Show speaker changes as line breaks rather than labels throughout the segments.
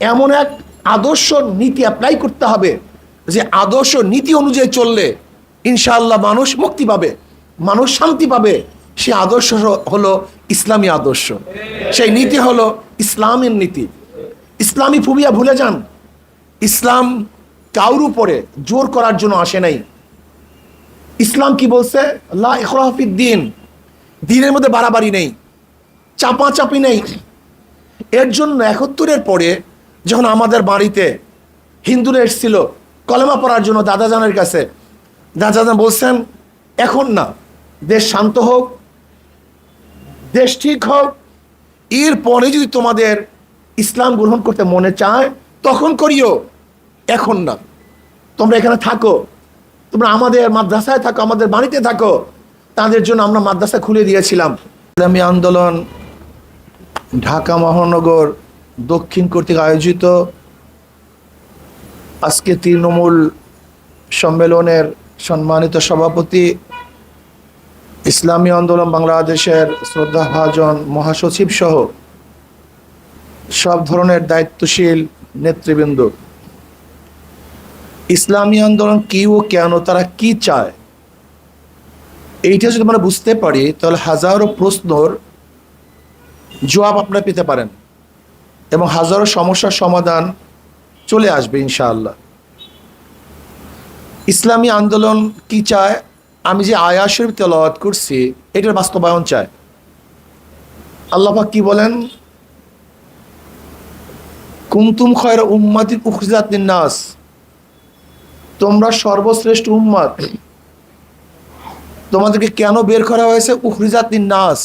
এমন এক আদর্শ নীতি অ্যাপ্লাই করতে হবে যে আদর্শ নীতি অনুযায়ী চললে ইনশাআল্লাহ মানুষ মুক্তি পাবে, মানুষ শান্তি পাবে। সে আদর্শ হলো ইসলামী আদর্শ। সেই নীতি হলো ইসলামের নীতি। ইসলামী ফুবিয়া ভুলে যান। ইসলাম কাউর উপরে জোর করার জন্য আসে নাই। ইসলাম কি বলছে? দিন। দিনের মধ্যে বাড়াবাড়ি নেই। চাপাচাপি নেই। এর জন্য একাত্তরের পরে যখন আমাদের বাড়িতে হিন্দুরা এসেছিল কলেমা পড়ার জন্য দাদাজানের কাছে, দাদাজান বলছেন, এখন না, দেশ শান্ত হোক, দেশ ঠিক হোক, এরপরে যদি তোমাদের ইসলাম গ্রহণ করতে মনে চায়, তখন করিও, এখন না। তোমরা এখানে থাকো, তোমরা আমাদের মাদ্রাসায় থাকো, আমাদের বাড়িতে থাকো, তাদের জন্য আমরা মাদ্রাসা খুলে দিয়েছিলাম। ইসলামী আন্দোলন, ঢাকা মহানগর দক্ষিণ কর্তৃক আয়োজিত আজকে তৃণমূল সম্মেলনের সম্মানিত সভাপতি ইসলামী আন্দোলন বাংলাদেশের শ্রদ্ধাভাজন মহাসচিব সহ সব ধরনের দায়িত্বশীল নেতৃবৃন্দ। ইসলামী আন্দোলন কি ও কেন, তারা কি চায়, এইটা যদি আমরা বুঝতে পারি, তাহলে হাজারো প্রশ্নর জবাব আপনারা পেতে পারেন। এবং হাজারো সমস্যার সমাধান চলে আসবে ইনশাআল্লাহ। ইসলামী আন্দোলন কি চায়? আমি যে আয়া শরীফ তেলাওয়াত করছি, এটার বাস্তবায়ন চায়। আল্লাহাক কি বলেন? কুমতুম খয়ের উম্মাতিন উখজাত নাস তোমরা সর্বশ্রেষ্ঠ উম্মাদ তোমাদেরকে কেন বের করা হয়েছে? উখরিজাত নাস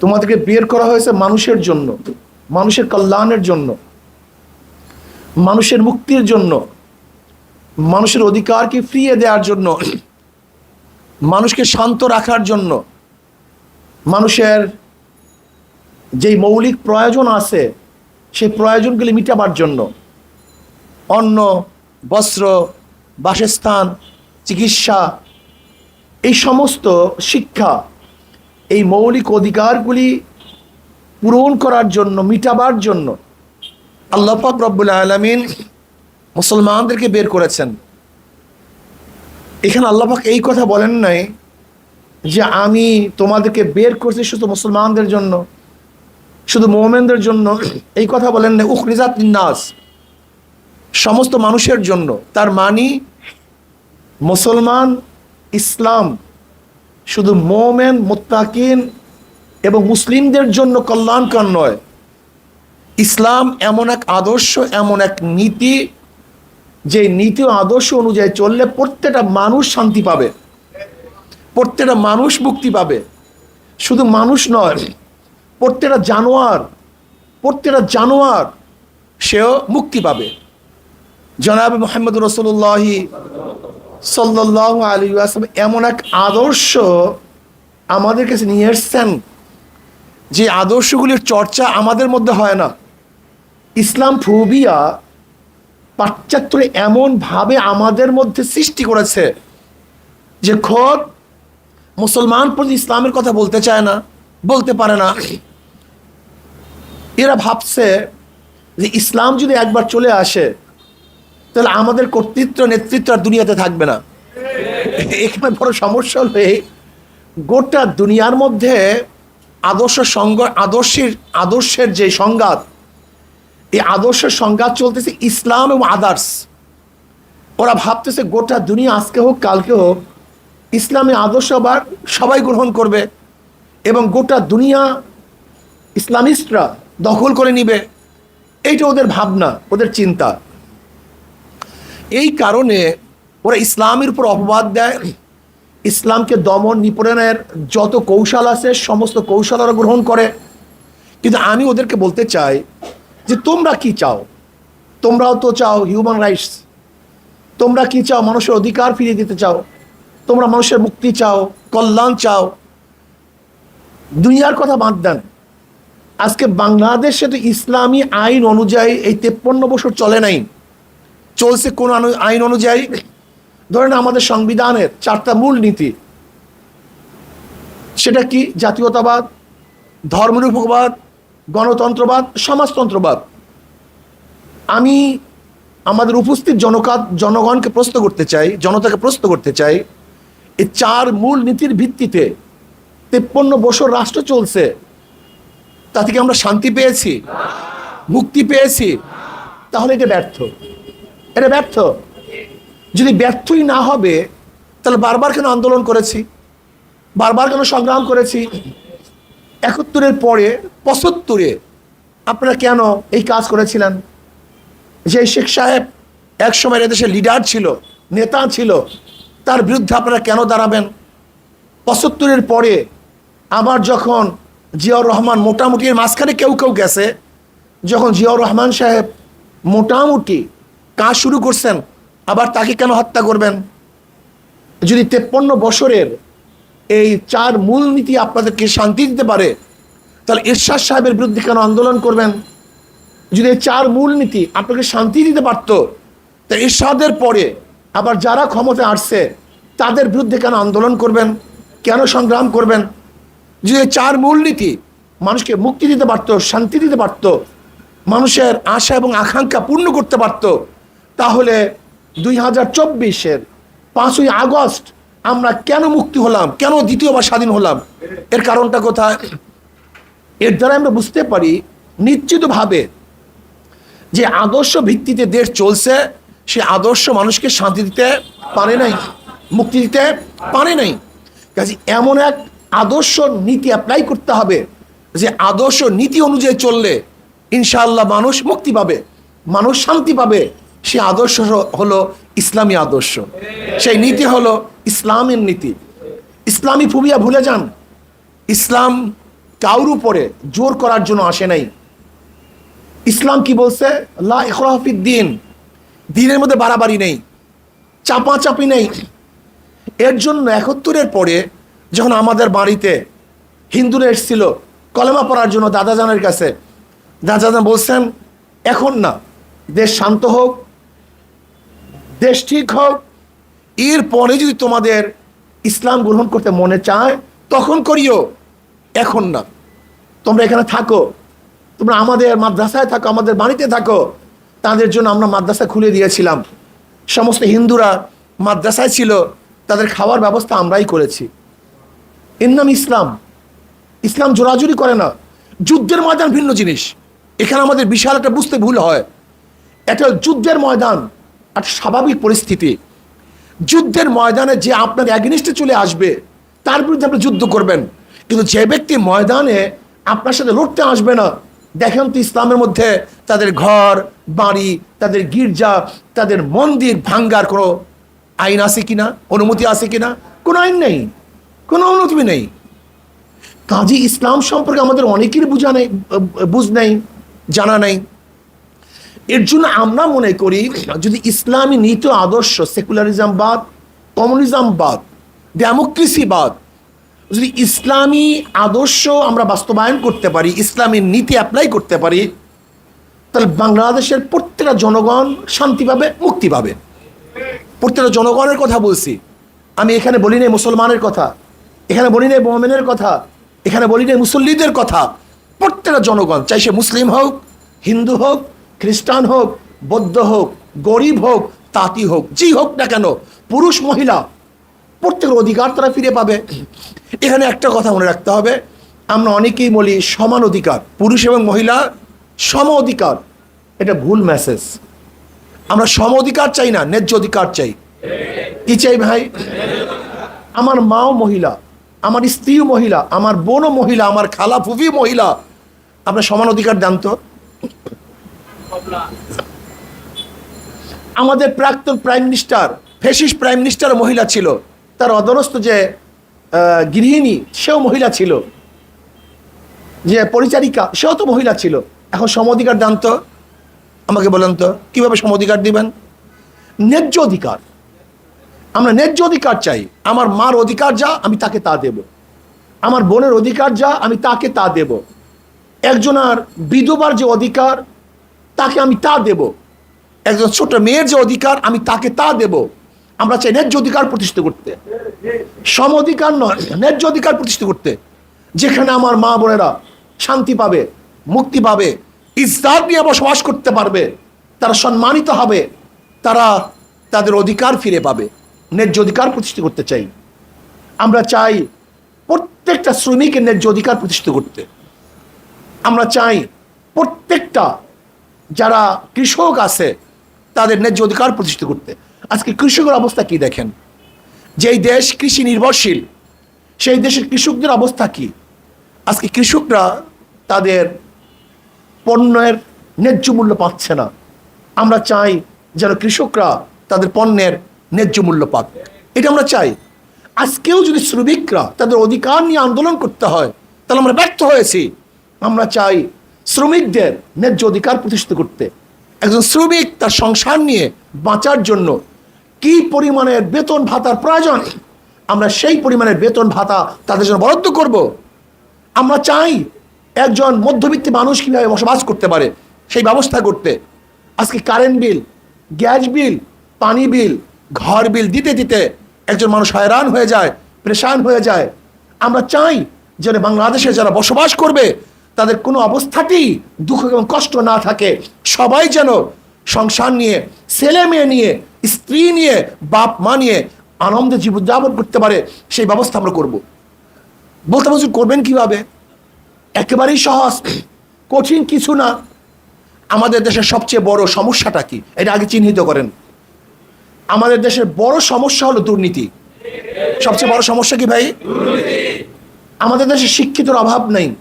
তোমাদেরকে বের করা হয়েছে মানুষের জন্য। মানুষের কল্যাণের জন্য, মানুষের মুক্তির জন্য, মানুষের অধিকারকে ফিরিয়ে দেওয়ার জন্য, মানুষকে শান্ত রাখার জন্য, মানুষের যেই মৌলিক প্রয়োজন আছে, সেই প্রয়োজনগুলি মিটাবার জন্য, অন্ন, বস্ত্র, বাসস্থান, চিকিৎসা, এই সমস্ত শিক্ষা, এই মৌলিক অধিকারগুলি পূরণ করার জন্য, মিটাবার জন্য আল্লাহ পাক রব্বুল আলমিন মুসলমানদেরকে বের করেছেন। এখানে আল্লাহ পাক এই কথা বলেন নাই যে আমি তোমাদেরকে বের করছি শুধু মুসলমানদের জন্য, শুধু মোমেনদের জন্য, এই কথা বলেন না উখরিজাত নাস সমস্ত মানুষের জন্য। তার মানি মুসলমান ইসলাম শুধু মোমেন, মোত্তাকিন এবং মুসলিমদের জন্য কল্যাণকর নয়। ইসলাম এমন এক আদর্শ, এমন এক নীতি, যে নীতি আদর্শ অনুযায়ী চললে প্রত্যেকটা মানুষ শান্তি পাবে, প্রত্যেকটা মানুষ মুক্তি পাবে। শুধু মানুষ নয়, প্রত্যেকটা জানোয়ার প্রত্যেকটা জানোয়ার সেও মুক্তি পাবে। জনাব মোহাম্মদ রসুল্লাহি সাল্লাহ আলী আসলাম এমন এক আদর্শ আমাদের কাছে নিয়ে এসছেন যে আদর্শগুলির চর্চা আমাদের মধ্যে হয় না ইসলাম ফুবিয়া পাশ্চাত্যরে এমনভাবে আমাদের মধ্যে সৃষ্টি করেছে যে খোদ মুসলমান প্রতি ইসলামের কথা বলতে চায় না বলতে পারে না এরা ভাবছে যে ইসলাম যদি একবার চলে আসে তাহলে আমাদের কর্তৃত্ব নেতৃত্ব আর দুনিয়াতে থাকবে না এখানে বড় সমস্যা হলে গোটা দুনিয়ার মধ্যে আদর্শ সঙ্গ আদর্শের আদর্শের যে সংঘাত, এই আদর্শের সংঘাত চলতেছে ইসলাম এবং আদার্স। ওরা ভাবতেছে গোটা দুনিয়া আজকে হোক, কালকে হোক, ইসলামী আদর্শ আবার সবাই গ্রহণ করবে এবং গোটা দুনিয়া ইসলামিস্টরা দখল করে নিবে। এইটা ওদের ভাবনা, ওদের চিন্তা। এই কারণে ওরা ইসলামের উপর অপবাদ দেয়। ইসলামকে দমন নিপীড়নের যত কৌশল আছে, সমস্ত কৌশল ওরা গ্রহণ করে। কিন্তু আমি ওদেরকে বলতে চাই যে, তোমরা কি চাও? তোমরাও তো চাও হিউম্যান রাইটস তোমরা কি চাও মানুষের অধিকার ফিরিয়ে দিতে চাও? তোমরা মানুষের মুক্তি চাও, কল্যাণ চাও। দুনিয়ার কথা বাদ দেন। আজকে বাংলাদেশে তো ইসলামী আইন অনুযায়ী এই তেপ্পন্ন বছর চলে নাই। চলছে কোন আইন অনুযায়ী ধরেন আমাদের সংবিধানের চারটা মূল নীতি। সেটা কি? জাতীয়তাবাদ, ধর্মনিরপেক্ষবাদ, গণতন্ত্রবাদ, সমাজতন্ত্রবাদ। আমি আমাদের উপস্থিত জনকা জনগণকে প্রশ্ন করতে চাই, জনতাকে প্রশ্ন করতে চাই, এই চার মূল নীতির ভিত্তিতে তেপ্পন্ন বছর রাষ্ট্র চলছে তা থেকে আমরা শান্তি পেয়েছি? মুক্তি পেয়েছি? তাহলে এটা ব্যর্থ। এটা ব্যর্থ। যদি ব্যর্থই না হবে, তাহলে বারবার কেন আন্দোলন করেছি? বারবার কেন সংগ্রাম করেছি? একাত্তরের পরে, পঁচাত্তরে আপনারা কেন এই কাজ করেছিলেন? যে শেখ সাহেব এক সময় এদেশের লিডার ছিল, নেতা ছিল, তার বিরুদ্ধে আপনারা কেন দাঁড়াবেন? পঁচাত্তরের পরে আবার যখন জিয়াউর রহমান মোটামুটি এর মাঝখানে কেউ কেউ গেছে, যখন জিয়াউর রহমান সাহেব মোটামুটি কাজ শুরু করছেন আবার তাকে কেন হত্যা করবেন? যদি তেপ্পন্ন বছরের এই চার মূলনীতি আপনাদেরকে শান্তি দিতে পারে, তাহলে এরশাদ সাহেবের বিরুদ্ধে কেন আন্দোলন করবেন? যদি এই চার মূলনীতি আপনাকে শান্তি দিতে পারত, তা এরশাদের পরে আবার যারা ক্ষমতায় আসছে, তাদের বিরুদ্ধে কেন আন্দোলন করবেন? কেন সংগ্রাম করবেন? যদি এই চার মূলনীতি মানুষকে মুক্তি দিতে পারত, শান্তি দিতে পারত, মানুষের আশা এবং আকাঙ্ক্ষা পূর্ণ করতে পারত, তাহলে দুই হাজার চব্বিশের পাঁচই আগস্ট আমরা কেন মুক্তি হলাম? কেন দ্বিতীয়বার স্বাধীন হলাম? এর কারণটা কোথায়? এর দ্বারা আমরা বুঝতে পারি নিশ্চিতভাবে যে আদর্শ ভিত্তিতে দেশ চলছে, সে আদর্শ মানুষকে শান্তি দিতে পারে নাই, মুক্তি দিতে পারে নাই। কাজে এমন এক আদর্শ নীতি অ্যাপ্লাই করতে হবে যে আদর্শ নীতি অনুযায়ী চললে ইনশাআল্লাহ মানুষ মুক্তি পাবে, মানুষ শান্তি পাবে। সে আদর্শ হলো ইসলামী আদর্শ। সেই নীতি হলো ইসলামের নীতি। ইসলামী ফুবিয়া ভুলে যান। ইসলাম কাউর উপরে জোর করার জন্য আসে নাই। ইসলাম কি বলছে? লা ইখরাফিদ দিন। দিনের মধ্যে বাড়াবাড়ি নেই। চাপাচাপি নেই। এর জন্য একাত্তরের পরে যখন আমাদের বাড়িতে হিন্দুরা এসেছিল কলেমা পড়ার জন্য দাদাজানের কাছে, দাদাজান বলছেন, এখন না, দেশ শান্ত হোক দেশ ঠিক হোক, এরপরে যদি তোমাদের ইসলাম গ্রহণ করতে মনে চায়, তখন করিও। এখন না। তোমরা এখানে থাকো। তোমরা আমাদের মাদ্রাসায় থাকো, আমাদের বাড়িতে থাকো। তাদের জন্য আমরা মাদ্রাসা খুলে দিয়েছিলাম। সমস্ত হিন্দুরা মাদ্রাসায় ছিল, তাদের খাওয়ার ব্যবস্থা আমরাই করেছি। এর নাম ইসলাম। ইসলাম জোরাজুরি করে না। যুদ্ধের ময়দান ভিন্ন জিনিস। এখানে আমাদের বিশাল একটা বুঝতে ভুল হয়। এটা যুদ্ধের ময়দান। একটা স্বাভাবিক পরিস্থিতি। যুদ্ধের ময়দানে যে আপনার অ্যাগনিস্টে চলে আসবে, তার বিরুদ্ধে আপনি যুদ্ধ করবেন। কিন্তু যে ব্যক্তি ময়দানে আপনার সাথে লড়তে আসবে না, দেখেন তো ইসলামের মধ্যে তাদের ঘর, বাড়ি, তাদের গির্জা, তাদের মন্দির ভাঙ্গার কোনো আইন আছে কিনা, অনুমতি আছে কিনা? কোনো আইন নেই। কোনো অনুমতি নেই। কাজী ইসলাম সম্পর্কে আমাদের অনেকেরই বুঝা নেই বুঝ নেই, জানা নেই। এর জন্য আমরা মনে করি, যদি ইসলামী নীতি আদর্শ, সেকুলারিজম বাদ, কমিউনিজম বাদ, ডেমোক্রেসি বাদ, যদি ইসলামী আদর্শ আমরা বাস্তবায়ন করতে পারি, ইসলামী নীতি অ্যাপ্লাই করতে পারি, তাহলে বাংলাদেশের প্রত্যেকটা জনগণ শান্তি পাবে, মুক্তি পাবে। প্রত্যেকটা জনগণের কথা বলছি। আমি এখানে বলি নাই মুসলমানের কথা, এখানে বলি নাই মোমেনের কথা, এখানে বলি নাই মুসল্লিদের কথা। প্রত্যেকটা জনগণ, চাই সে মুসলিম হোক, হিন্দু হোক খ্রিস্টান হোক, বৌদ্ধ হোক, গরিব হোক, তাঁতি হোক যেই হোক না কেন, পুরুষ, মহিলা, প্রত্যেকের অধিকার তারা ফিরে পাবে। এখানে একটা কথা মনে রাখতে হবে, আমরা অনেকেই বলি সমান অধিকার, পুরুষ এবং মহিলা সম অধিকার। এটা ভুল মেসেজ আমরা সম অধিকার চাই না, ন্যায্য অধিকার চাই। কি চাই ভাই? আমার মাও মহিলা, আমার স্ত্রীও মহিলা, আমার বোনও মহিলা, আমার খালা ফুফি মহিলা। আপনার সমান অধিকার দেন তো আমাদের প্রাক্তন prime minister fascist prime minister মহিলা ছিল। তার অধরস্থ যে গৃহিণী, সেও মহিলা ছিল। যে পরিচারিকা, সেও তো মহিলা ছিল। এখন সম অধিকার দান তো। আমাকে বলেন তো, কীভাবে সম অধিকার দিবেন? ন্যায্য অধিকার। আমরা ন্যায্য অধিকার চাই। আমার মার অধিকার যা, আমি তাকে তা দেব। আমার বোনের অধিকার যা, আমি তাকে তা দেব। একজনার বিধবার যে অধিকার তাকে আমি তা দেব। একজন ছোট মেয়ের যে অধিকার, আমি তাকে তা দেব। আমরা চাই ন্যায্য অধিকার প্রতিষ্ঠিত করতে। সম অধিকার নয়, ন্যায্য অধিকার প্রতিষ্ঠিত করতে। যেখানে আমার মা বোনেরা শান্তি পাবে, মুক্তি পাবে, ইজ্জাত নিয়ে বসবাস করতে পারবে, তারা সম্মানিত হবে, তারা তাদের অধিকার ফিরে পাবে। ন্যায্য অধিকার প্রতিষ্ঠিত করতে চাই। আমরা চাই প্রত্যেকটা শ্রমিকের ন্যায্য অধিকার প্রতিষ্ঠিত করতে। আমরা চাই প্রত্যেকটা যারা কৃষক আছে, তাদের ন্যায্য অধিকার প্রতিষ্ঠিত করতে। আজকে কৃষকের অবস্থা কি দেখেন? যেই দেশ কৃষি নির্ভরশীল, সেই দেশের কৃষকদের অবস্থা কি? আজকে কৃষকরা তাদের পণ্যের ন্যায্য মূল্য পাচ্ছে না। আমরা চাই যেন কৃষকরা তাদের পণ্যের ন্যায্য মূল্য পাক। এটা আমরা চাই। আজকেও যদি শ্রমিকরা তাদের অধিকার নিয়ে আন্দোলন করতে হয়, তাহলে আমরা ব্যর্থ হয়েছি। আমরা চাই শ্রমিকদের ন্যায্য অধিকার প্রতিষ্ঠিত করতে। একজন শ্রমিক তার সংসার নিয়ে বাঁচার জন্য কি পরিমাণের বেতন ভাতার প্রয়োজন? আমরা সেই পরিমাণের বেতন ভাতা তাদের জন্য বরাদ্দ করব। আমরা চাই একজন মধ্যবিত্ত মানুষ কীভাবে বসবাস করতে পারে, সেই ব্যবস্থা করতে। আজকে কারেন্ট বিল গ্যাস বিল পানি বিল ঘর বিল দিতে দিতে একজন মানুষ হয়রান হয়ে যায়, প্রেশান হয়ে যায়। আমরা চাই যেন বাংলাদেশে যারা বসবাস করবে তাদের কোনো অবস্থাতেই দুঃখ এবং কষ্ট না থাকে। সবাই যেন সংসার নিয়ে, ছেলে মেয়ে নিয়ে, স্ত্রী নিয়ে, বাপ, মা নিয়ে আনন্দে জীবনযাপন করতে পারে, সেই ব্যবস্থা আমরা করব। বলতে বলছি করবেন কীভাবে? একেবারেই সহজ, কঠিন কিছু না। আমাদের দেশের সবচেয়ে বড় সমস্যাটা কি? এটা আগে চিহ্নিত করেন। আমাদের দেশের বড় সমস্যা হলো দুর্নীতি। সবচেয়ে বড় সমস্যা কি ভাই? আমাদের দেশে শিক্ষিতর অভাব নেই।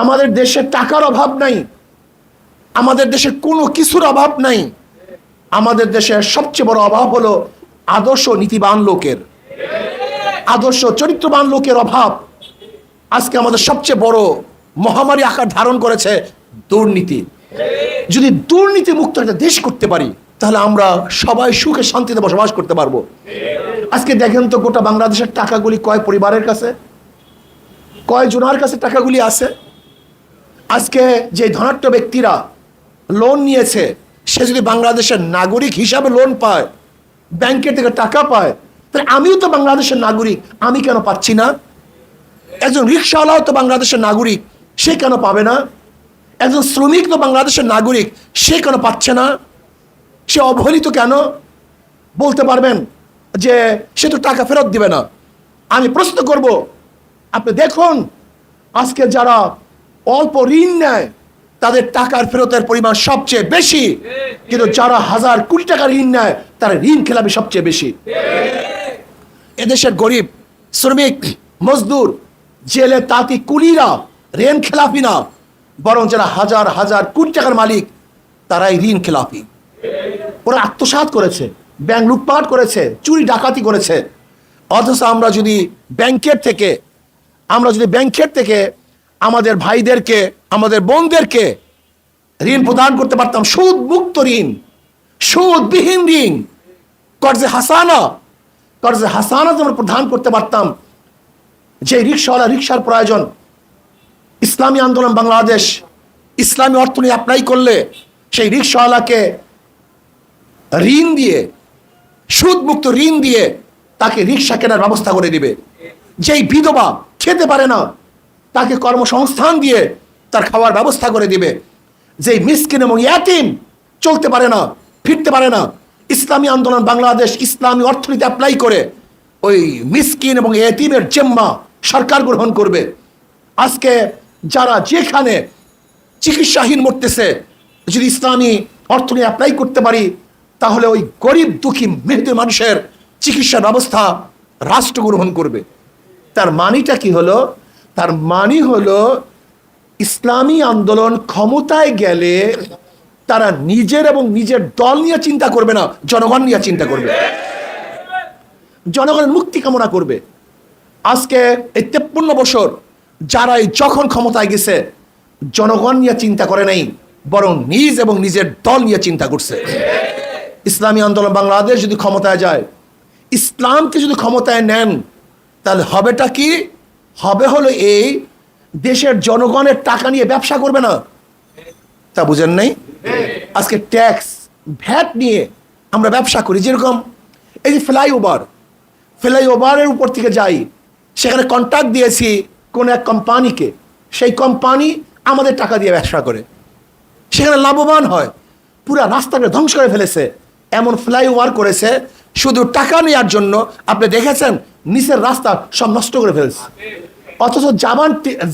আমাদের দেশে টাকার অভাব নাই। আমাদের দেশে কোনো কিছুর অভাব নাই। আমাদের দেশের সবচেয়ে বড় অভাব হলো আদর্শ নীতিবান লোকের। আদর্শ চরিত্রবান লোকের অভাব। আজকে আমাদের সবচেয়ে বড় মহামারী আকার ধারণ করেছে দুর্নীতি। যদি দুর্নীতি মুক্ত একটা দেশ করতে পারি, তাহলে আমরা সবাই সুখে শান্তিতে বসবাস করতে পারব। আজকে দেখেন তো গোটা বাংলাদেশের টাকাগুলি কয় পরিবারের কাছে? কয় জনের কাছে টাকাগুলি আছে? আজকে যে ধনাঢ্য ব্যক্তিরা লোন নিয়েছে, সে যদি বাংলাদেশের নাগরিক হিসাবে লোন পায় ব্যাংকের থেকে টাকা পায়, তাহলে আমিও তো বাংলাদেশের নাগরিক, আমি কেন পাচ্ছি না? একজন রিক্সাওয়ালাও তো বাংলাদেশের নাগরিক, সে কেন পাবে না? একজন শ্রমিক তো বাংলাদেশের নাগরিক, সে কেন পাচ্ছে না? সে অবহেলিত কেন? বলতে পারবেন যে সে তো টাকা ফেরত দিবে না। আমি প্রশ্ন করব, আপনি দেখুন, আজকে যারা অল্প ঋণ নেয়, তাদের টাকার ফেরতের পরিমাণ সবচেয়ে বেশি। কিন্তু যারা হাজার কোটি টাকা ঋণ নেয়, তারা ঋণ খেলাপি সবচেয়ে বেশি। এদেশের গরিব, শ্রমিক, মজদুর, জেলে তাঁতি কুলিরা ঋণ খেলাপি না, বরং যারা হাজার হাজার কোটি টাকার মালিক, তারাই ঋণ খেলাপি। ওরা আত্মসাৎ করেছে, ব্যাংক লুটপাট করেছে, চুরি ডাকাতি করেছে। অথচ আমরা যদি ব্যাংকের থেকে, আমরা যদি ব্যাংকের থেকে আমাদের ভাইদেরকে, আমাদের বোনদেরকে ঋণ প্রদান করতে পারতাম। সুদ মুক্ত ঋণ, সুদবিহীন ঋণ। কর্জে হাসানা কর্জে হাসানা আমরা প্রদান করতে পারতাম যে রিক্সাওয়ালা রিক্সার প্রয়োজন, ইসলামী আন্দোলন বাংলাদেশ, ইসলামী অর্থনীতি অ্যাপ্লাই করলে সেই রিক্সাওয়ালাকে ঋণ দিয়ে, সুদমুক্ত ঋণ দিয়ে তাকে রিক্সা কেনার ব্যবস্থা করে দিবে। যেই বিধবা খেতে পারে না তাকে কর্মসংস্থান দিয়ে তার খাওয়ার ব্যবস্থা করে দিবে। যেই মিসকিন এবং ইয়াতিম চলতে পারে না, ফিরতে পারে না, ইসলামী আন্দোলন বাংলাদেশ ইসলামী অর্থনীতি অ্যাপ্লাই করে ওই মিসকিন এবং এতিমের জেম্মা সরকার গ্রহণ করবে। আজকে যারা যেখানে চিকিৎসাহীন মরতেছে, যদি ইসলামী অর্থনীতি অ্যাপ্লাই করতে পারি, তাহলে ওই গরিব দুঃখী মেহদি মানুষের চিকিৎসা ব্যবস্থা রাষ্ট্র গ্রহণ করবে। তার মানিটা কি হলো? তার মানি হলো ইসলামী আন্দোলন ক্ষমতায় গেলে তারা নিজের এবং নিজের দল নিয়ে চিন্তা করবে না, জনগণ নিয়ে চিন্তা করবে। জনগণের মুক্তি কামনা করবে। আজকে এই তেপ্পন্ন বছর যারা এই যখন ক্ষমতায় গেছে, জনগণ নিয়ে চিন্তা করে নাই, বরং নিজ এবং নিজের দল নিয়ে চিন্তা করছে। ইসলামী আন্দোলন বাংলাদেশ যদি ক্ষমতায় যায়, ইসলামকে যদি ক্ষমতায় নেন, তাহলে হবেটা কি? হবে হলো এই দেশের জনগণের টাকা নিয়ে ব্যবসা করবে না। তা বুঝেন নাই? আজকে ট্যাক্স, ভ্যাট নিয়ে আমরা ব্যবসা করি, যেরকম এই যে ফ্লাইওভার, ফ্লাইওভারের উপর থেকে যাই, সেখানে কন্ট্রাক্ট দিয়েছি কোনো এক কোম্পানিকে সেই কোম্পানি আমাদের টাকা দিয়ে ব্যবসা করে। সেখানে লাভবান হয়, পুরা রাস্তাকে ধ্বংস করে ফেলেছে। এমন ফ্লাইওভার করেছে শুধু টাকা নেওয়ার জন্য আপনি দেখেছেন নিচের রাস্তা সব নষ্ট করে ফেলেছে। অথচ জাপান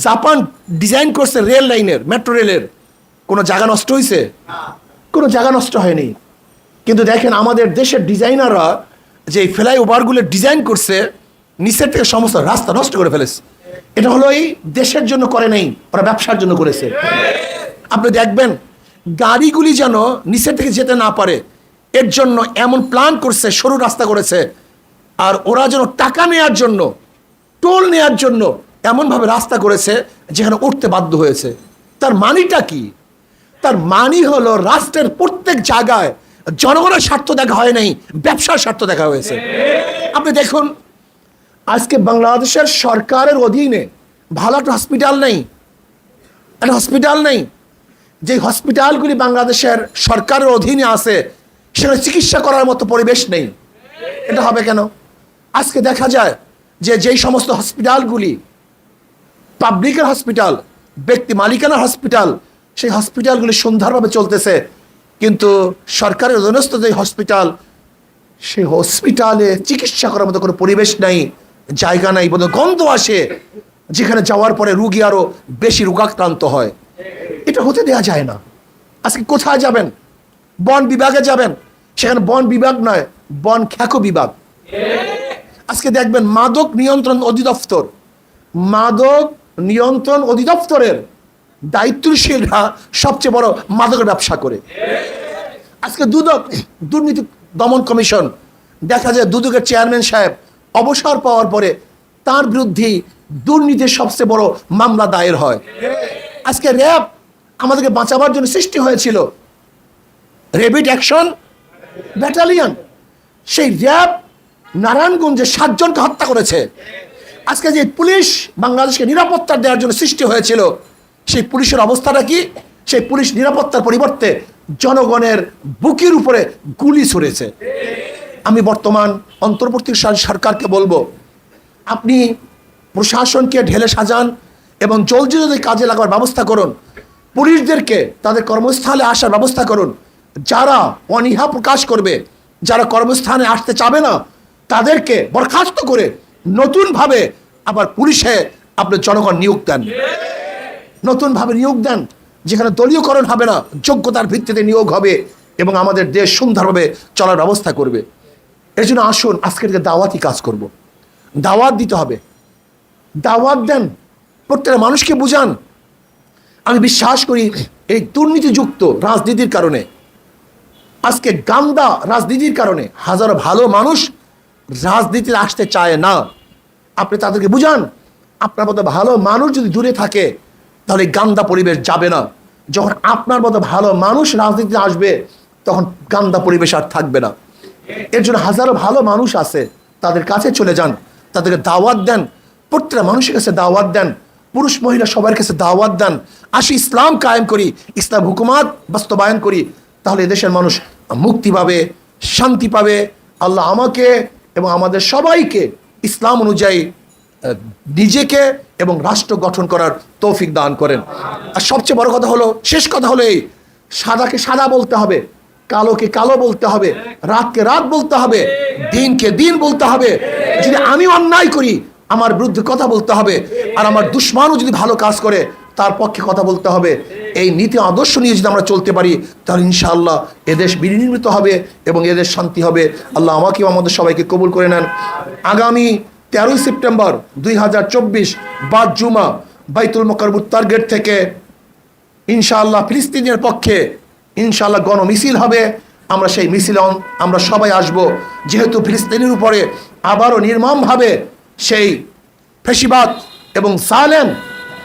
জাপান ডিজাইন করছে রেল লাইনের মেট্রো রেলের কোনো জায়গা নষ্ট হয়েছে কোনো জায়গা নষ্ট হয়নি। কিন্তু দেখেন আমাদের দেশের ডিজাইনাররা যে ফ্লাইওভারগুলো ডিজাইন করছে, নিচের থেকে সমস্ত রাস্তা নষ্ট করে ফেলেছে। এটা হলো এই দেশের জন্য করে নেই, ওরা ব্যবসার জন্য করেছে। আপনি দেখবেন, গাড়িগুলি যেন নিচের থেকে যেতে না পারে এর জন্য এমন প্ল্যান করছে, সরু রাস্তা করেছে। আর ওরা যেন টাকা নেওয়ার জন্য, টোল নেওয়ার জন্য এমনভাবে রাস্তা করেছে যেখানে উঠতে বাধ্য হয়েছে। তার মানিটা কি? তার মানি হলো রাষ্ট্রের প্রত্যেক জায়গায় জনগণের স্বার্থ দেখা হয় নাই, ব্যবসার স্বার্থ দেখা হয়েছে। আপনি দেখুন, আজকে বাংলাদেশের সরকারের অধীনে ভালো একটা হসপিটাল নেই। একটা হসপিটাল নেই। যে হসপিটালগুলি বাংলাদেশের সরকারের অধীনে আছে সেখানে চিকিৎসা করার মতো পরিবেশ নেই। এটা হবে কেন? আজকে দেখা যায় যে যেই সমস্ত হসপিটালগুলি, পাবলিকের হসপিটাল, ব্যক্তি মালিকানার হসপিটাল, সেই হসপিটালগুলি সুন্দরভাবে চলতেছে। কিন্তু সরকারের অধীনস্থ যে হসপিটাল, সেই হসপিটালে চিকিৎসা করার মতো কোনো পরিবেশ নাই, জায়গা নাই বোধ গন্ধ আসে, যেখানে যাওয়ার পরে রুগী আরও বেশি রোগাক্রান্ত হয়। এটা হতে দেওয়া যায় না। আজকে কোথায় যাবেন? বন বিভাগে যাবেন। সেখানে বন বিভাগ নয়, বন খ্যাকো বিভাগ। আজকে দেখবেন মাদক নিয়ন্ত্রণ অধিদপ্তর, মাদক নিয়ন্ত্রণ অধিদপ্তরের দায়িত্বশীলরা সবচেয়ে বড় মাদকের ব্যবসা করে। আজকে দুদক, দুর্নীতি দমন কমিশন, দেখা যায় দুদকের চেয়ারম্যান সাহেব অবসর পাওয়ার পরে তার বিরুদ্ধে দুর্নীতির সবচেয়ে বড় মামলা দায়ের হয়। আজকে র্যাব আমাদেরকে বাঁচাবার জন্য সৃষ্টি হয়েছিল। Rapid action battalion. সেই র্যাব নারায়ণগঞ্জে সাতজনকে হত্যা করেছে। আজকে যে পুলিশ বাংলাদেশকে নিরাপত্তা দেওয়ার জন্য সৃষ্টি হয়েছিল, সেই পুলিশের অবস্থাটা কি? সেই পুলিশ নিরাপত্তার পরিবর্তে জনগণের বুকের উপরে গুলি ছড়েছে। আমি বর্তমান অন্তর্বর্তী সরকারকে বলব, আপনি প্রশাসনকে ঢেলে সাজান এবং জলদি কাজে লাগার ব্যবস্থা করুন, পুলিশদেরকে তাদের কর্মস্থলে আসার ব্যবস্থা করুন যারা অনীহা প্রকাশ করবে, যারা কর্মস্থানে আসতে চাবে না, তাদেরকে বরখাস্ত করে নতুনভাবে আবার পুলিশে আপনার জনগণ নিয়োগ দেন। নতুনভাবে নিয়োগ দেন, যেখানে দলীয়করণ হবে না, যোগ্যতার ভিত্তিতে নিয়োগ হবে এবং আমাদের দেশ সুন্দরভাবে চলার ব্যবস্থা করবে। এই জন্য আসুন, আজকের দাওয়াতি কাজ করব। দাওয়াত দিতে হবে। দাওয়াত দেন, প্রত্যেকটা মানুষকে বুঝান। আমি বিশ্বাস করি, এই দুর্নীতিযুক্ত রাজনীতির কারণে আজকে গান্দা রাজনীতির কারণে হাজারো ভালো মানুষ রাজনীতিতে আসতে চায় না। আপনি তাদেরকে বুঝান, আপনার মতো ভালো মানুষ যদি দূরে থাকে, তাহলে গান্দা পরিবেশ যাবে না। যখন আপনার মতো ভালো মানুষ রাজনীতিতে আসবে, তখন গান্দা পরিবেশ আর থাকবে না। এর জন্য হাজারো ভালো মানুষ আছে, তাদের কাছে চলে যান, তাদেরকে দাওয়াত দেন, প্রত্যেকটা মানুষের কাছে দাওয়াত দেন, পুরুষ মহিলা সবার কাছে দাওয়াত দেন। আসি ইসলাম কায়েম করি, ইসলাম হুকুমাত বাস্তবায়ন করি তাহলে এদেশের মানুষ মুক্তি পাবে, শান্তি পাবে। আল্লাহ আমাকে এবং আমাদের সবাইকে ইসলাম অনুযায়ী নিজেকে এবং রাষ্ট্র গঠন করার তৌফিক দান করেন। আর সবচেয়ে বড় কথা হলো, শেষ কথা হলো এই, সাদাকে সাদা বলতে হবে, কালোকে কালো বলতে হবে, রাতকে রাত বলতে হবে, দিনকে দিন বলতে হবে। যদি আমি অন্যায় করি, আমার বিরুদ্ধে কথা বলতে হবে। আর আমার দুশ্মনও যদি ভালো কাজ করে তার পক্ষে কথা বলতে হবে। এই নীতি আদর্শ নিয়ে যদি আমরা চলতে পারি, তাহলে ইনশাআল্লাহ এদেশ বিনির্মিত হবে এবং এদেশ শান্তি হবে। আল্লাহ আমাকেও আমাদের সবাইকে কবুল করে নেন। আগামী তেরোই সেপ্টেম্বর দুই হাজার চব্বিশ বাদ জুমা বাইতুল মকরবুত্তার গেট থেকে ইনশাআল্লাহ ফিলিস্তিনের পক্ষে ইনশাআল্লাহ গণ মিছিল হবে। আমরা সেই মিছিলে আমরা সবাই আসব। যেহেতু ফিলিস্তিনের উপরে আবারও নির্মমভাবে সেই ফেসিবাদ এবং সালেম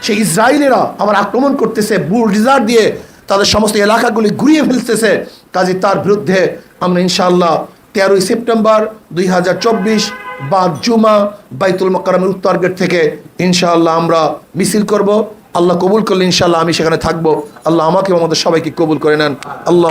সেই ইসরায়েলেরা আবার আক্রমণ করতেছে, বুলডিজার দিয়ে তাদের সমস্ত এলাকাগুলি ঘুরিয়ে ফেলতেছে। কাজে তার বিরুদ্ধে আমরা ইনশাআল্লাহ তেরোই সেপ্টেম্বর দুই হাজার চব্বিশ বা জুমা বাইতুল মকরমের উত্তর গেট থেকে ইনশাআল্লাহ আমরা মিছিল করব। আল্লাহ কবুল করলে ইনশাআল্লাহ আমি সেখানে থাকব। আল্লাহ আমাকে আমাদের সবাইকে কবুল করে নেন। আল্লাহ